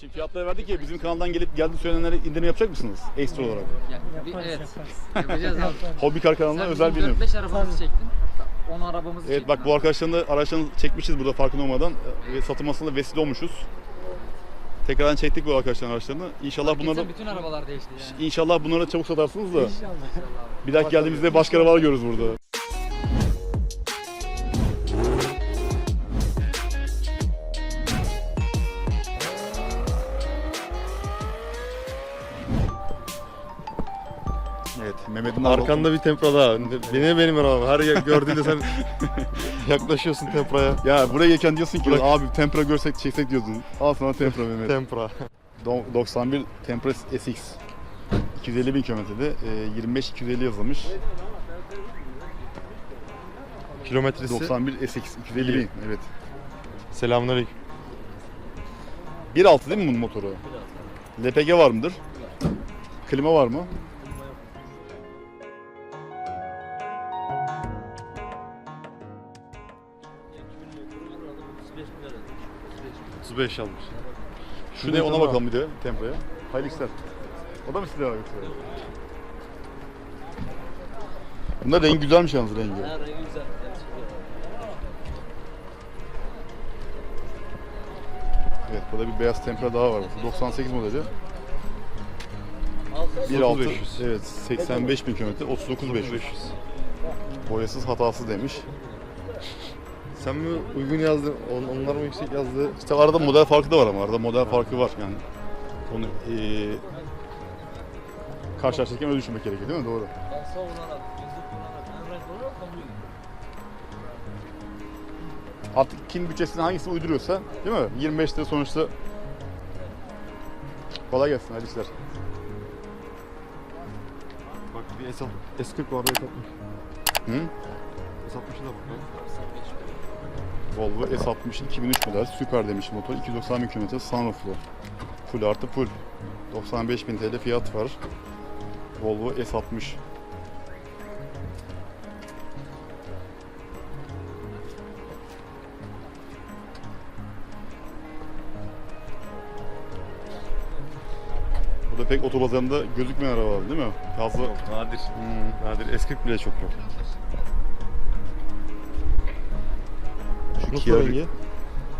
Şimdi fiyatları verdik ya bizim kanaldan gelip geldi söylenenlere indirim yapacak mısınız? Ekstra olarak. Ya, bir, evet. Yapacağız abi. Hobi Kar kanalına Sen özel bir bizim indirim. 4-5 arabamızı çektin. 10 arabamızı Evet çektin. bak bu arkadaşların da araçlarını çekmişiz burada farkında olmadan e, ve satılmasına vesile olmuşuz. Tekrardan çektik bu arkadaşların araçlarını. İnşallah bunları Bunları... bütün arabalar değişti yani. İnşallah bunları da çabuk satarsınız da. İnşallah. Bir dahaki geldiğimizde başka arabalar görürüz burada. Mehmet'in Arkanda bir tempra daha. Beni benim arabam. Her yer gördüğünde sen yaklaşıyorsun tempraya. Ya buraya gelirken diyorsun ki Bırak. abi Tempra görsek çeksek diyordun. Al sana Tempra Mehmet. Tempra. Do- 91 Tempra SX. 250 bin kilometrede. e, 25-250 yazılmış. Kilometresi. 91 SX 250 bin. Evet. Selamünaleyküm. 1.6 değil mi bunun motoru? LPG var mıdır? Klima var mı? 35 almış. Şu ne ona bakalım bir de Tempra'ya. Hayırlı işler. O da mı silah yoksa? Bunlar rengi güzelmiş yalnız rengi. Evet burada bir beyaz Tempra daha var. Bu 98 modeli. 1.6 3500. evet 85 bin kilometre 39 500. Boyasız hatasız demiş. Sen mi uygun yazdın? On, onlar mı yüksek yazdı? İşte arada model farkı da var ama arada model farkı var yani. Onu eee karşılaştırırken öyle düşünmek gerekiyor değil mi? Doğru. Artık kim bütçesine hangisini uyduruyorsa değil mi? 25 lira sonuçta kolay gelsin hadi işler. Bak bir S, S40 vardı S60. Hı? S60'a da bak. Volvo S60 2003 model süper demiş motor 290 bin kilometre sunrooflu. Full artı full. 95 bin TL fiyat var. Volvo S60. Bu da pek otobazarında gözükmeyen araba değil mi? Fazla Nadir. Hmm. Nadir. S40 bile çok yok. Nasıl Kia rengi?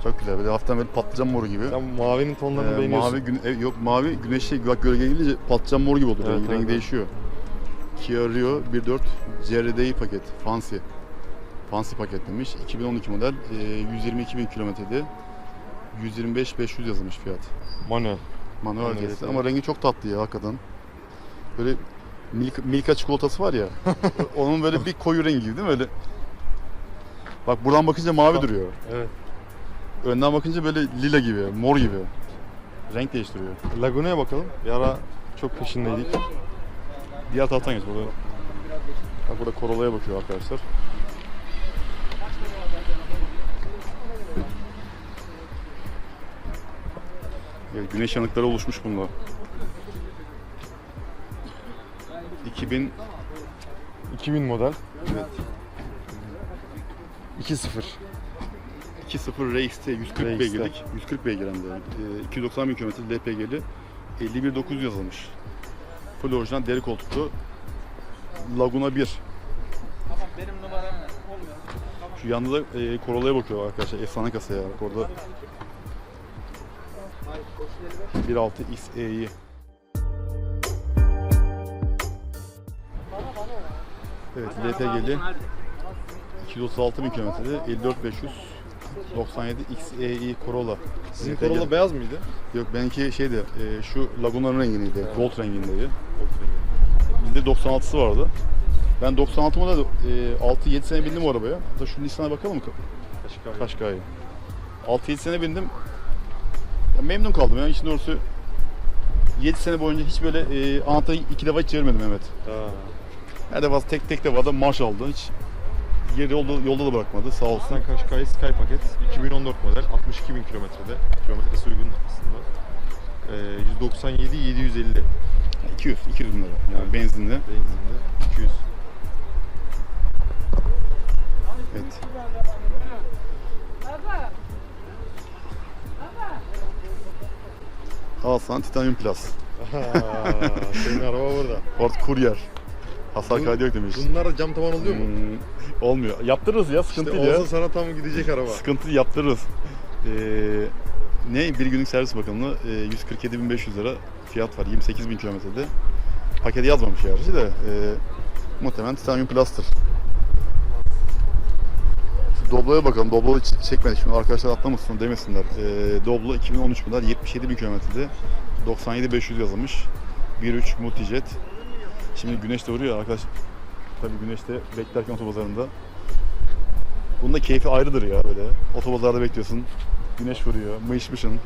Çok güzel. Böyle hafiften böyle patlıcan moru gibi. Sen mavinin tonlarını Ee, beğeniyorsun. mavi gün, e, yok mavi güneşe bak gölge gelince patlıcan mor gibi oldu. Evet, rengi, rengi evet. değişiyor. Kia Rio 1.4 CRDI paket. Fancy. Fancy paket demiş. 2012 model. E, 122 bin kilometrede. 125-500 yazılmış fiyat. Manuel. Manuel Manuel, evet. Ama rengi çok tatlı ya hakikaten. Böyle Milka, Milka çikolatası var ya. onun böyle bir koyu rengi değil mi? Öyle. Bak buradan bakınca mavi Bak. duruyor. Evet. Önden bakınca böyle lila gibi, mor gibi. Renk değiştiriyor. Laguna'ya bakalım. Bir ara çok peşindeydik. Diğer taraftan geç burada. Bak burada Corolla'ya bakıyor arkadaşlar. Evet, güneş yanıkları oluşmuş bunda. 2000 2000 model. evet 2.0. 2.0 Race'te 140 Race'te. beygirlik, 140 beygir hem de. Ee, 290 bin kilometre LPG'li 51900 yazılmış. Full orijinal deri koltuklu Laguna 1. Benim numaram ne? Olmuyor. Şu yanda da e, Corolla'ya bakıyor arkadaşlar. Efsane kasa ya. Bak orada 1.6 XE'yi. Evet LPG'li 236 bin kilometrede 54500 97 XEI Corolla. Sizin. Corolla beyaz mıydı? Yok benimki şeydi e, şu Laguna'nın rengindeydi. Gold rengindeydi. Bizde 96'sı vardı. Ben 96 model e, 6-7 sene bindim o arabaya. Hatta şu Nissan'a bakalım mı? Kaşık Kaşkay'ı. 6-7 sene bindim. Ya memnun kaldım ya. İşin doğrusu 7 sene boyunca hiç böyle e, anahtarı iki defa hiç çevirmedim Mehmet. Ha. Her defasında tek tek defa da marş aldı. Hiç yeri yolda, yolda da bırakmadı sağ olsun. Kaşkay Sky paket 2014 model 62 bin kilometrede kilometresi uygun aslında ee, 197 750 200, 200 bin lira. Yani Evet. benzinli. benzinli 200 Evet. Al sana Titanium Plus. Senin araba burada. Ford Courier. Hasar Bu- kaydı yok demiş. Bunlar cam tavan oluyor mu? Hmm, olmuyor. Yaptırırız ya sıkıntı İşte değil ya. olsa sana tam gidecek araba. Sıkıntı yaptırırız. Ee, ne? Bir günlük servis bakanlığı e, 147.500 lira fiyat var. 28.000 kilometrede. Paketi yazmamış gerçi de. E, muhtemelen Titanium Plus'tır. Şu Doblo'ya bakalım. Doblo hiç çekmedik. Şimdi arkadaşlar atlamasın demesinler. E, Doblo 2013 model 77.000 kilometrede. 97.500 yazılmış. 1.3 Multijet. Şimdi güneş de vuruyor arkadaş. Tabii güneşte beklerken otobazarında. Bunun da keyfi ayrıdır ya böyle. Otobazarda bekliyorsun. Güneş vuruyor. Mayışmışın.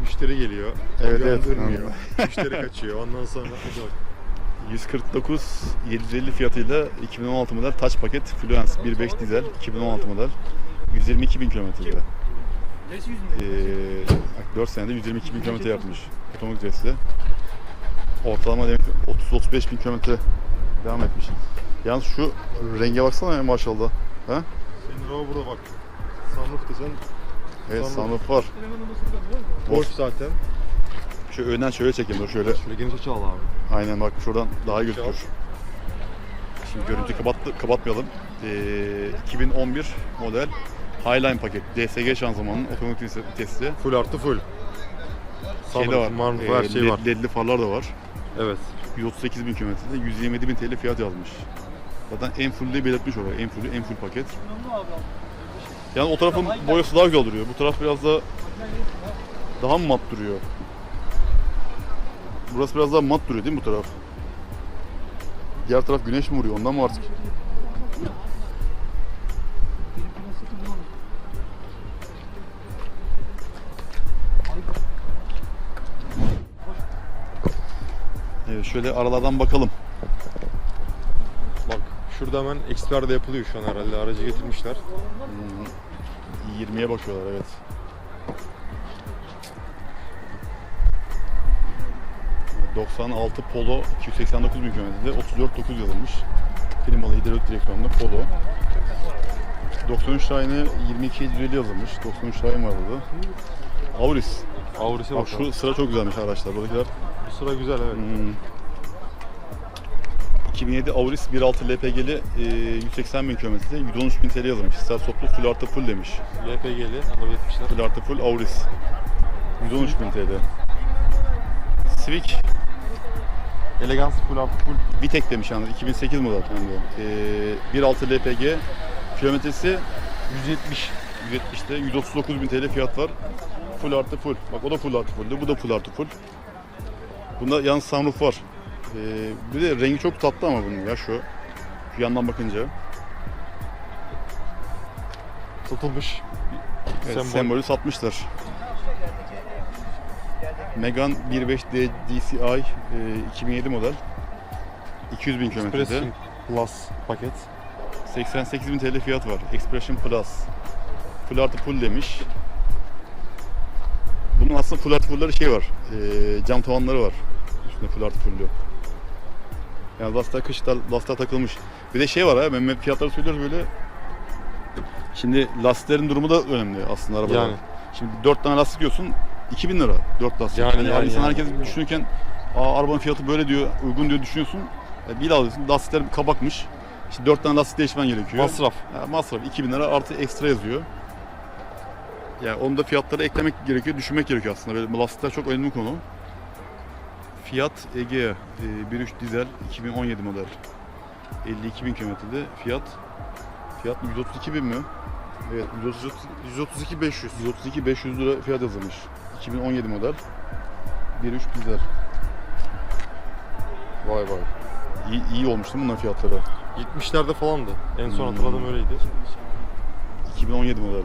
Müşteri geliyor. Evet, evet. durmuyor. Müşteri kaçıyor. Ondan sonra hadi bak. 149 750 fiyatıyla 2016 model Touch paket Fluence 1.5 dizel 2016 model 122 bin kilometrede. Ee, 4 senede 122 bin kilometre yapmış otomatik vitesle. Ortalama demek 30-35 bin kilometre devam etmiş. Yalnız şu renge baksana ya maşallah. Ha? Senin araba burada bak. Sunroof desen Evet Sunroof. var. boş zaten. Şu önden şöyle çekeyim dur şöyle. Şöyle geniş açı al abi. Aynen bak şuradan daha gözükür. Şimdi görüntüyü kapattı, kapatmayalım. Ee, 2011 model Highline paket. DSG şanzımanın otomatik vitesli. Full artı full. Şey de var. marroof, ee, her şey var. Ledli farlar da var. Evet. 138 bin kilometrede 127 bin TL fiyat yazmış. Zaten en full diye belirtmiş oraya. En full, en full paket. Yani o tarafın boyası daha güzel duruyor. Bu taraf biraz da daha mı mat duruyor? Burası biraz daha mat duruyor değil mi bu taraf? Diğer taraf güneş mi vuruyor? Ondan mı artık? Evet şöyle aralardan bakalım. Bak şurada hemen Xper'de yapılıyor şu an herhalde. Aracı getirmişler. Hmm, 20'ye bakıyorlar evet. ...96 Polo 289 bin kilometrede 34.9 yazılmış. Klimalı hidrolik direksiyonlu Polo. 93 Shine'e 22.750 yazılmış. 93 Shine var burada. Auris. Auris'e Bak bak. şu sıra çok güzelmiş araçlar. Buradakiler Bu sıra güzel evet. Hmm. 2007 Auris 1.6 LPG'li e, 180 bin kilometrede 113 bin TL yazılmış. Stel soplu full artı full demiş. LPG'li. Onu getirmişler. Full artı full Auris. 113 bin TL. Civic Elegans full artı full. Vitek demiş yalnız 2008 model hem de. Ee, 1.6 LPG kilometresi 170 170'te 139 bin TL fiyat var. Full artı full. Bak o da full artı full. Bu da full artı full. Bunda yalnız sunroof var. Ee, bir de rengi çok tatlı ama bunun ya şu. Şu yandan bakınca. Satılmış. Evet, Sembol. sembolü satmışlar. Megane 1.5 D- DCi e, 2007 model. 200 bin kilometrede. Expression Plus paket. 88 bin TL fiyat var. Expression Plus. Full artı full demiş. Bunun aslında full artı fullları şey var. E, cam tavanları var. Üstünde full artı fullü. Yani lastikler kışta lastikler takılmış. Bir de şey var ha, ben fiyatları söylüyoruz böyle. Şimdi lastiklerin durumu da önemli aslında arabada. Yani. Şimdi 4 tane lastik diyorsun 2000 lira 4 lastik. Yani, Yani, yani, insan yani. herkes düşünürken Aa, arabanın fiyatı böyle diyor, uygun diyor düşünüyorsun. E, bir alıyorsun, lastikler kabakmış. İşte 4 tane lastik değişmen gerekiyor. Masraf. Ya, masraf 2000 lira artı ekstra yazıyor. Yani onu da fiyatlara eklemek gerekiyor, düşünmek gerekiyor aslında. Böyle lastikler çok önemli bir konu. Fiat Egea e, 1.3 dizel 2017 model. 52 bin kilometrede fiyat fiyat 132 bin mi? Evet 130, 132 500. 132 500 lira fiyat yazılmış. 2017 model. 1.3 dizel. Vay vay. İyi, iyi olmuş değil mi bunların fiyatları? 70'lerde falandı. En son Hmm. hatırladığım öyleydi. 2017 model.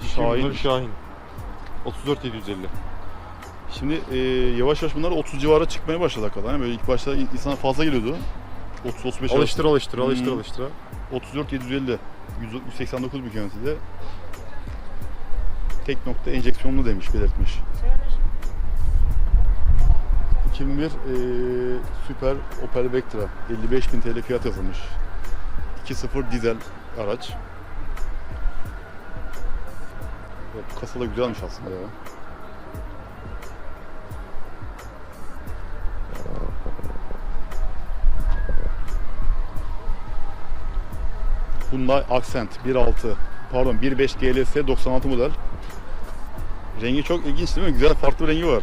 Şahin. Şahin. Şahin. 34 750. Şimdi e, yavaş yavaş bunlar 30 civarı çıkmaya başladı hakikaten. Yani böyle ilk başta insana fazla geliyordu. 30-35 Alıştır alıştır alıştır Hmm. alıştır. 34 750 100 189 bin kilometrede tek nokta enjeksiyonlu demiş belirtmiş. 2001 e, Super Opel Vectra 55 bin TL fiyat yazılmış. 2.0 dizel araç. Bu kasa da güzelmiş aslında ya. Hyundai Accent 1.6 pardon 1.5 GLS 96 model. Rengi çok ilginç değil mi? Güzel farklı bir rengi var.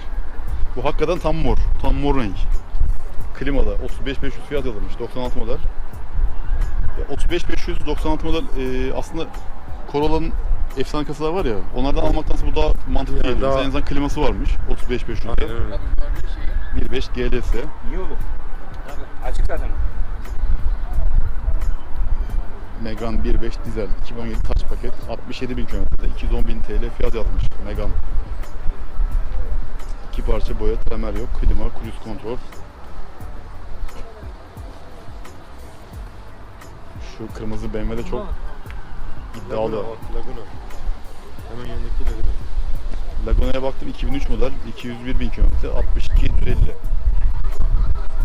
Bu hakikaten tam mor. Tam mor renk. Klimalı. 35.500 fiyat yazılmış. 96 model. Ya 35.500 96 model e, aslında Corolla'nın efsane kasalar var ya. Onlardan almaktansa bu daha mantıklı Yani geliyor. daha- En azından kliması varmış. 35.500'de. Aynen öyle. 1.5 GLS. İyi olur. Açık zaten. Megane 1.5 dizel 2017 taş paket 67.000 kilometrede 210.000 TL fiyat yazmış Megane. İki parça boya, tremer yok, klima, cruise kontrol. Şu kırmızı BMW de çok iddialı. Laguna Laguna. Hemen yanındaki Laguna. Laguna'ya baktım 2003 model 201.000 kilometre 62 150.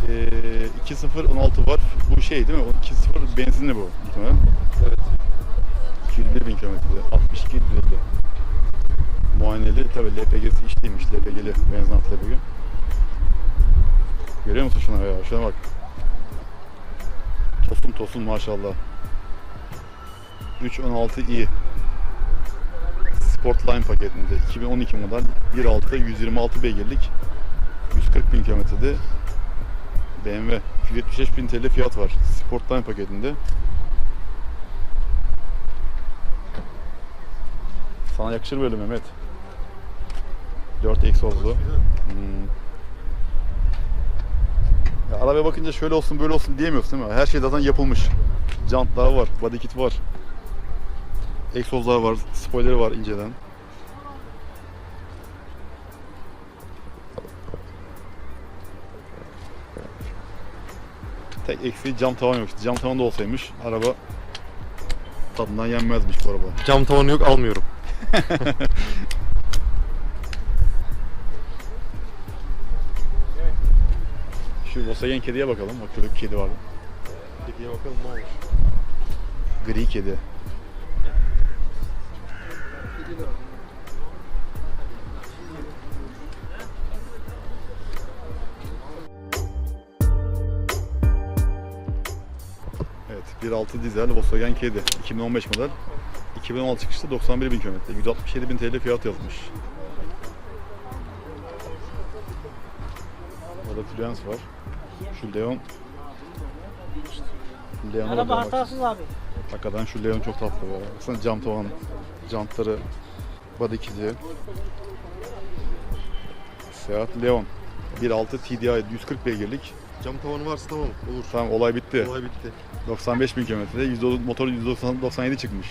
Ee, 2.0 16 var. Bu şey değil mi? O 2.0 benzinli bu muhtemelen. Evet. 201 bin kilometrede 62 150. Muayeneli tabi LPG'si işliymiş LPG'li benzin altı LPG. Görüyor musun şuna ya? Şuna bak. Tosun tosun maşallah. 316i Sportline paketinde 2012 model 1.6 126 beygirlik 140 bin kilometrede BMW 275 bin TL fiyat var Sportline paketinde Sana yakışır böyle Mehmet. 4 egzozlu. Hmm. Ya arabaya bakınca şöyle olsun böyle olsun diyemiyorsun değil mi? Her şey zaten yapılmış. Jantlar var, body kit var. Egzozlar var, spoiler'i var inceden. Tek eksiği cam tavan yok. Cam tavan da olsaymış araba tadından yenmezmiş bu araba. Cam tavanı yok almıyorum. Şu Volkswagen kediye bakalım. Bak şurada kedi var. Kediye bakalım ne olmuş. Gri kedi. Evet, 1.6 dizel Volkswagen kedi. 2015 model. 2016 çıkışlı 91 bin kilometre. 167 bin TL fiyat yazmış. Orada Fluence var. Şu Leon. Leon'a Araba hatasız abi. Hakikaten şu Leon çok tatlı ya. Baksana cam tavan, jantları, body kiti. Seat Leon. 1.6 TDI 140 beygirlik. Cam tavanı varsa tamam olur. Tamam olay bitti. Olay bitti. 95 bin kilometrede. %, motor %97 çıkmış.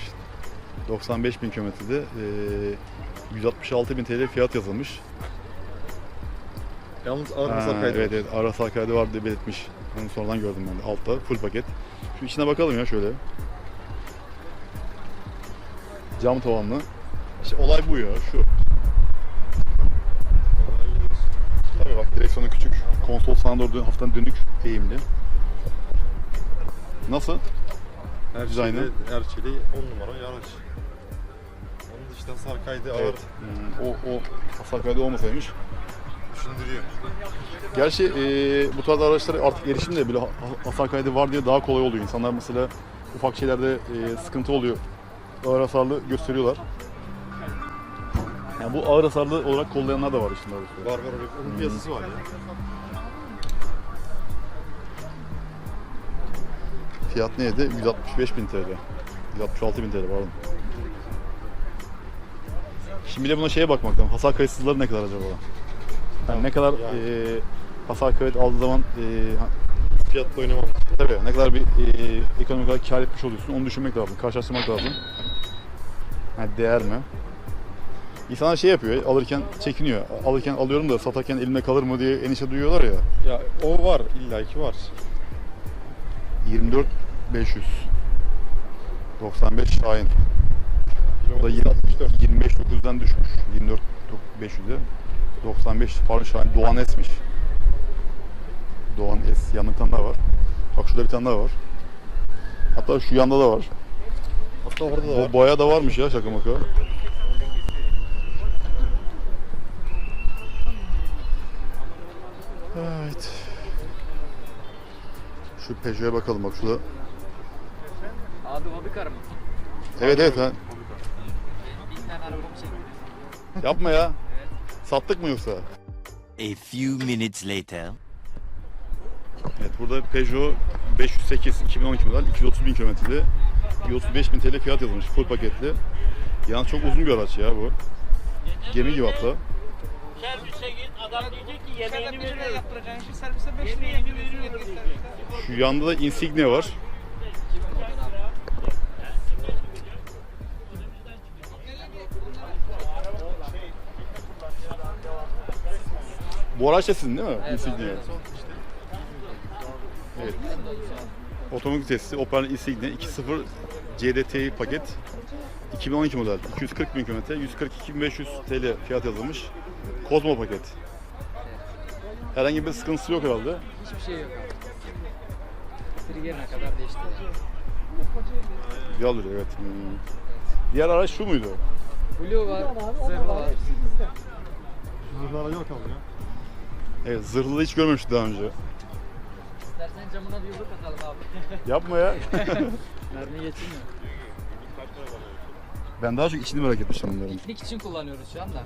95 bin kilometrede. Ee, 166 bin TL fiyat yazılmış. Yalnız ağır Ha, hasar kaydı. Evet evet ara hasar kaydı var diye belirtmiş. Onu sonradan gördüm ben de altta full paket. Şu içine bakalım ya şöyle. Cam tavanlı. İşte olay bu ya şu. Tabii bak direksiyonu küçük. Konsol sana doğru dön, hafiften dönük eğimli. Nasıl? Her Dizaynı. şeyde, her şeyde 10 numara araç. Onun dışında hasar kaydı ağır Evet. Hmm, o, o hasar kaydı olmasaymış. düşündürüyor. Gerçi eee, bu tarz araçlara artık erişim de bile ha- hasar kaydı var diye daha kolay oluyor. İnsanlar mesela ufak şeylerde eee, sıkıntı oluyor. Ağır hasarlı gösteriyorlar. Yani bu ağır hasarlı olarak kollayanlar da var işin doğrusu. Var var. Onun piyasası var ya. Fiyat neydi? 165 bin TL. 166 bin TL pardon. Şimdi bir de buna şeye bakmak lazım. Hasar kayıtsızları ne kadar acaba? Yani ne kadar Yani. eee, hasar kayıt aldığı zaman eee, Fiyatla oynamam. Tabii ne kadar bir e, ekonomik olarak kar etmiş oluyorsun onu düşünmek lazım, karşılaştırmak lazım. Yani değer mi? İnsanlar şey yapıyor, alırken çekiniyor. Alırken alıyorum da satarken elimde kalır mı diye endişe duyuyorlar ya. Ya o var illaki var. 24 500 95 Şahin. O da Kilometre 64. 25 9'dan düşmüş. 24 500'e. 95 pardon Şahin Doğan S'miş. Doğan S. Yanında bir tane daha var. Bak şurada bir tane daha var. Hatta şu yanda da var. Hatta orada da var. O bayağı da varmış ya şaka maka. Evet. Şu Peugeot'a bakalım bak şurada. Adı Hobikar mı? Evet evet. Ha. Yapma ya. Sattık mı yoksa? A few minutes later. Evet burada Peugeot 508 2012 model 230 bin kilometreli 135 bin TL fiyat yazılmış full paketli. Yalnız çok uzun bir araç ya bu. Gemi gibi hatta. Servise git adam diyecek ki yemeğini veriyoruz. yaptıracaksın. Şu servise 5 Yemeğini veriyoruz diyecek. Şu yanda da Insignia var. Bu araç da sizin değil mi? Evet, Insignia. abi. Evet. Otomatik testi Opel Insignia 2.0 CDTI paket 2012 model 240 bin kilometre 142.500 TL fiyat yazılmış Kozmo paket Herhangi bir sıkıntısı yok herhalde Hiçbir şey yok abi. Trigger'ine kadar değişti. Güzel duruyor evet Hmm. Diğer araç şu muydu? Blue var, zırhlı var. Zırhlı araca bakalım ya. Evet zırhlı hiç görmemiştik daha önce İstersen camına bir yumruk atalım abi. Yapma ya Mermi geçirmiyor. Ben daha çok içini merak etmiştim bunların Piknik için kullanıyoruz şu anda.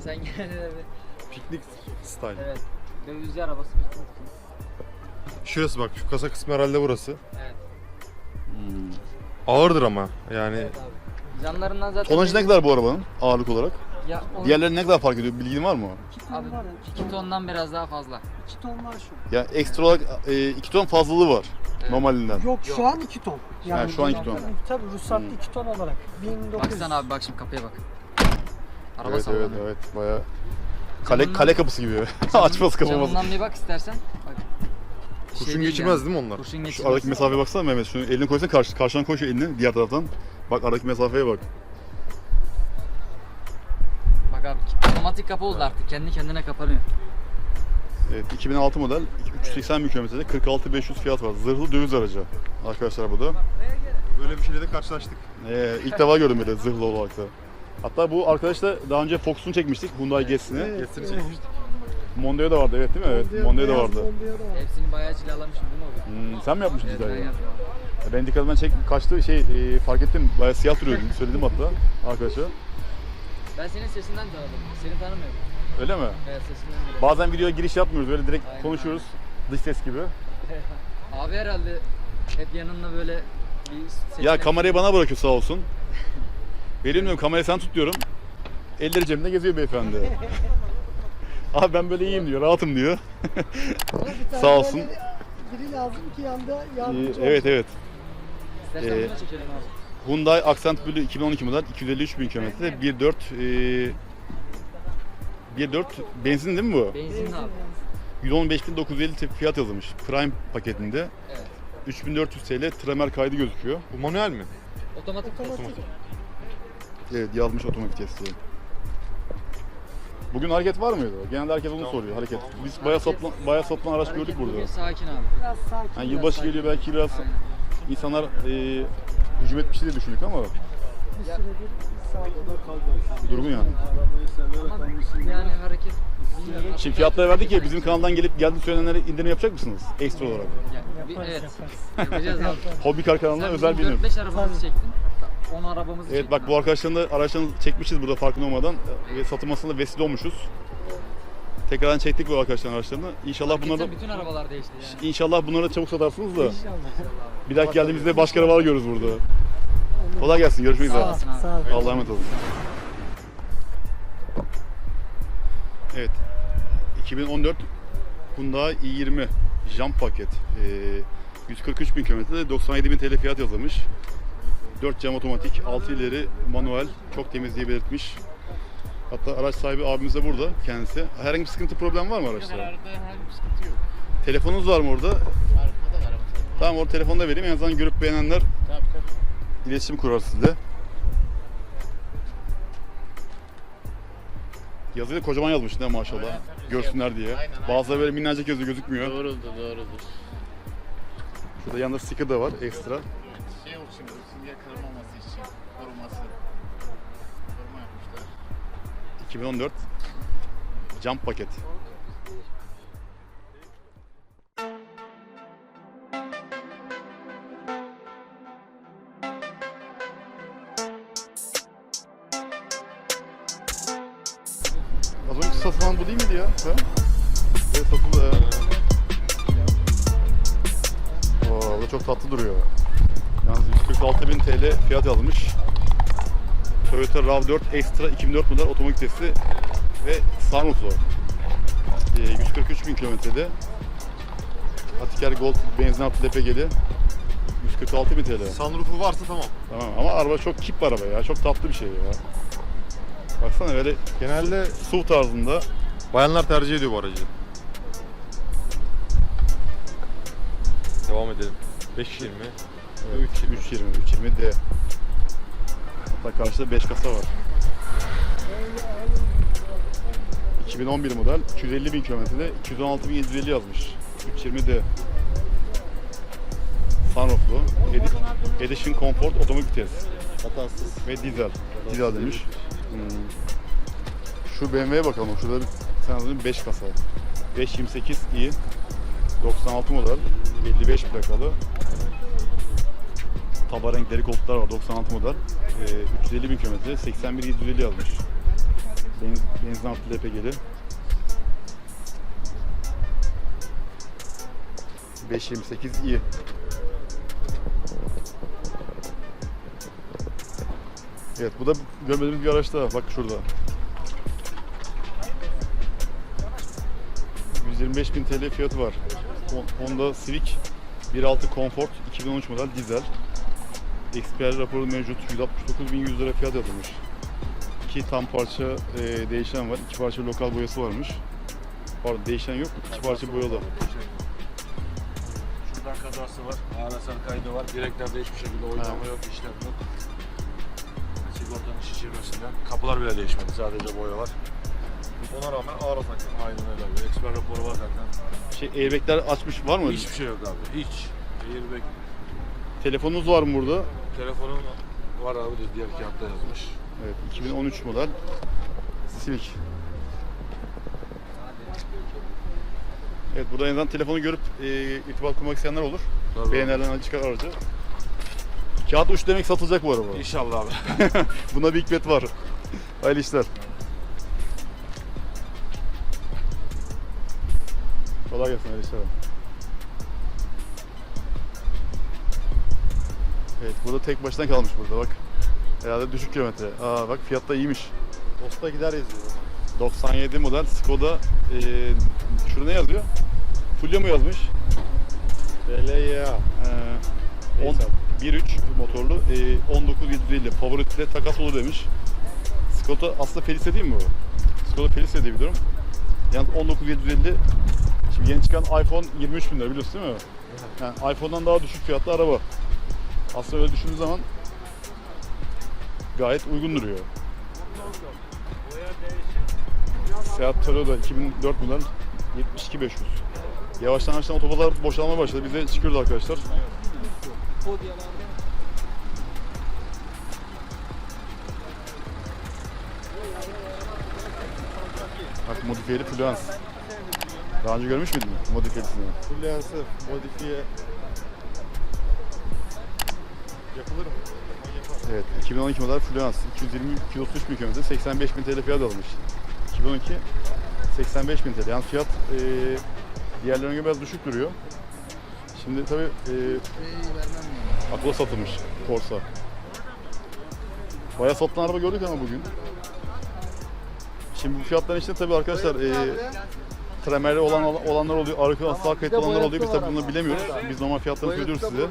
Sen gene de bir... Piknik style Evet. Dövizci arabası piknik. Şurası bak şu kasa kısmı herhalde burası. Evet. Hmm. Ağırdır ama yani Evet abi. Camlarından zaten... Tonajı ne kadar bu arabanın ağırlık olarak? Ya, o... Diğerleri ne kadar fark ediyor bilgin var mı? Abi 2 tondan biraz daha fazla. 2 ton var şu. Ya ekstra olarak 2 ton fazlalığı var Evet. normalinden. Yok şu an 2 ton. Ha, şu an iki ton. Tabii ruhsatlı Hmm. 2 ton olarak. 1900. Baksana abi bak şimdi kapıya bak. Araba Evet evet sallanıyor. evet bayağı kale, Camından- kale kapısı gibi. Açması kapamaz. Camından bir bak istersen. Bak. Şey kurşun değil geçirmez yani. değil mi onlar? Kurşun Şu geçirmez. aradaki mesafeye baksana Mehmet. Şunu elini koysana karşı, karşıdan koy şu elini diğer taraftan. Bak aradaki mesafeye bak. Bak abi otomatik kapı oldu artık. Kendi kendine kapanıyor. Evet 2006 model 380 bin kilometrede 46500 fiyat var. Zırhlı döviz aracı arkadaşlar bu da. Böyle bir şeyle de karşılaştık. Ee, ilk defa gördüm böyle zırhlı olarak da. Hatta bu arkadaşla daha önce Fox'unu çekmiştik Hyundai. Evet, Getirmiş. evet. Mondeo da vardı evet değil mi? Evet Mondeo da vardı. Hepsini bayağı cilalamışım değil mi abi? Hmm, sen mi yapmıştın Evet ben dizaynı? yaptım abi. Ben dikkatime çek kaçtı şey e, fark ettim bayağı siyah duruyordu söyledim hatta arkadaşa. Ben senin sesinden tanıdım. Seni tanımıyorum. Öyle mi? Evet sesinden biliyorum. Bazen videoya giriş yapmıyoruz öyle direkt Aynen, konuşuyoruz dış ses gibi. Abi herhalde hep yanında böyle bir sesine... Ya kamerayı bana bırakıyor sağ olsun. Benim diyorum kamerayı sen tut diyorum. Elleri cebinde geziyor beyefendi. Abi ben böyle iyiyim diyor, rahatım diyor. Sağ olsun. böyle Biri lazım ki yanda yardımcı evet evet. İstersen Ee, çekelim abi. Hyundai Accent Blue 2012 model 253 bin kilometre 1.4 e, 1.4 benzin değil mi bu? Benzinli abi. 115.950 fiyat yazılmış Prime paketinde. Evet. 3400 TL tramer kaydı gözüküyor. Bu manuel mi? Otomatik. Otomatik. Evet yazmış otomatik testi. Bugün hareket var mıydı? Genelde herkes onu soruyor hareket. Biz bayağı satılan, bayağı satılan araç gördük burada. sakin abi. Biraz sakin. Yani yılbaşı sakin. geliyor belki biraz Aynen. insanlar e, hücum etmiş diye düşündük ama Bir süredir durgun yani. Ama yani hareket... bilmiyorum. Şimdi fiyatları verdik ya bizim kanaldan gelip geldi söylenenlere indirim yapacak mısınız? Ekstra olarak. Ya, bir- evet. Yapacağız abi. Hobi Kar kanalına Sen özel bir indirim. 4-5 arabamızı çektin. 10 arabamızı Evet çektin bak bu arkadaşların da araçlarını çekmişiz burada farkında olmadan ve satılmasına da vesile olmuşuz. Tekrardan çektik bu arkadaşların araçlarını. İnşallah bunları da, bütün arabalar değişti yani. inşallah bunları da çabuk satarsınız da İnşallah. bir dahaki geldiğimizde başka arabalar görürüz burada. Kolay gelsin. Görüşmek üzere. Sağ olasın abi. Sağ ol. Allah'a emanet olun. Evet. 2014 Hyundai i20 jump paket. Ee, 143 bin kilometrede 97 bin TL fiyat yazılmış. 4 cam otomatik, 6 ileri manuel, çok temiz diye belirtmiş. Hatta araç sahibi abimiz de burada kendisi. Herhangi bir sıkıntı problem var mı araçta? Herhalde herhangi bir sıkıntı yok. Telefonunuz var mı orada? Arkada var ama. Tamam orada telefonu da vereyim. En azından görüp beğenenler Tabii tabii. iletişim kurar sizle. Yazıyı da kocaman yazmış mi maşallah? Aynen. Görsünler diye. Aynen, aynen. Bazıları böyle minnacık yazıyor gözükmüyor. Doğrudur doğrudur. Şurada yanında sticker da var ekstra. Şey yok şimdi sünger kırılmaması için koruması. 2014 cam paket. Az önce satılan bu değil miydi ya? Ha? Evet satılı. Valla çok tatlı duruyor. Yalnız 146 bin TL fiyat almış. Toyota RAV4 Extra 2004 model otomatik vitesli ve sunrooflu. Ee, 143.000 kilometrede. Atiker Gold benzin artı LPG'li. 146.000 TL. Sunroof'u varsa tamam. Tamam ama araba çok kip bir araba ya. Çok tatlı bir şey ya. Baksana böyle Genelde SUV tarzında. bayanlar tercih ediyor bu aracı. Devam edelim. 520. Evet, 320, 320 D. Hatta karşıda 5 kasa var. 2011 model, 250 bin kilometrede 216.750 yazmış. 320 D. Sunrooflu, Edi- Edition Comfort otomatik vites Hatasız. ve dizel. Dizel demiş. Hmm. Şu BMW'ye bakalım. Şurada bir önce 5 kasa. 528 i 96 model 55 plakalı. Taba renkleri koltuklar var 96 model. Ee, 350 bin kilometre 81 750 yazmış. Benzin, benzin artı LPG'li. 528 i. Evet bu da görmediğimiz bir araç daha. Bak şurada. 125.000 TL fiyatı var. Hon- Honda Civic 1.6 Comfort 2013 model dizel. Expiry raporu mevcut. 169.100 lira fiyat yazılmış. İki tam parça e, değişen var. iki parça lokal boyası varmış. Pardon değişen yok. iki parça boyalı. Şuradan kazası var, arasal kaydı var. Direklerde hiçbir şekilde oynama yok, işlem yok. Sigortanın şişirmesinden. Kapılar bile değişmedi, sadece boya var. Ona rağmen ağır hasar. Aynen öyle abi. Eksper raporu var zaten. Şey airbagler açmış var mı? Hiçbir şey yok abi, hiç. Airbag. Telefonunuz var mı burada? Telefonun var abi de diğer kağıtta yazmış. Evet 2013 model Civic. Evet burada en azından telefonu görüp e, irtibat kurmak isteyenler olur. Tabii. Beğenilerden çıkar aracı. Kağıt uç demek satılacak bu araba. İnşallah abi. Buna bir hikmet var. Hayırlı işler. Kolay gelsin hayırlı işler. Evet burada tek başına kalmış burada bak. Herhalde düşük kilometre. Aa bak fiyat da iyiymiş. Dosta gider yazıyor. 97 model Skoda eee şurada ne yazıyor? Fulya mı yazmış? BLYA. 10 1.3 motorlu eee 19750 favoritle takas olur demiş. Skoda aslında Felicia değil mi bu? Skoda Felicia diye biliyorum. Yalnız 19750 Şimdi yeni çıkan iPhone 23 bin lira biliyorsun değil mi? Yani iPhone'dan daha düşük fiyatlı araba. Aslında öyle düşündüğün zaman gayet uygun duruyor. Seat Toledo 2004 model 72500. Yavaştan yavaştan otobanlar boşalmaya başladı. Biz de arkadaşlar. Bak modifiyeli Fluence. Daha önce görmüş müydün modifiyelisini? Fulyansı modifiye yapılır mı? Evet, 2012 model Fluence. 220 233 bin kilometre, 85 bin TL fiyat almış. 2012 85 bin TL. Yani fiyat e, diğerlerine göre biraz düşük duruyor. Şimdi tabii e, akla satılmış Corsa. Bayağı satılan araba gördük ama bugün. Şimdi bu fiyatların içinde tabii arkadaşlar e, tremerli olan olanlar oluyor, arka asla kayıtlı olanlar oluyor. Biz tabii bunu bilemiyoruz. Biz normal fiyatlarını söylüyoruz size.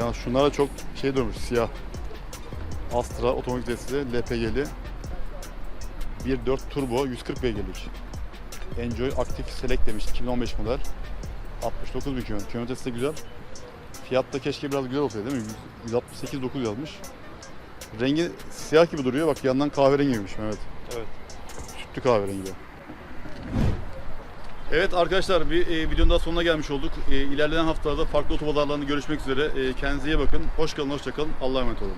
Yani şunlara çok şey durmuş siyah. Astra otomatik vitesli LPG'li 1.4 turbo 140 beygirlik. Enjoy Active Select demiş 2015 model. 69 bin kilometre. Kilometresi de güzel. Fiyat da keşke biraz güzel olsaydı değil mi? 168 9 yazmış. Rengi siyah gibi duruyor. Bak yandan kahverengiymiş Mehmet. Evet. Sütlü kahverengi. Evet arkadaşlar bir e, videonun daha sonuna gelmiş olduk. E, ilerleyen haftalarda farklı otomobillerle görüşmek üzere. E, kendinize iyi bakın. Hoş kalın, hoşça kalın. Allah'a emanet olun.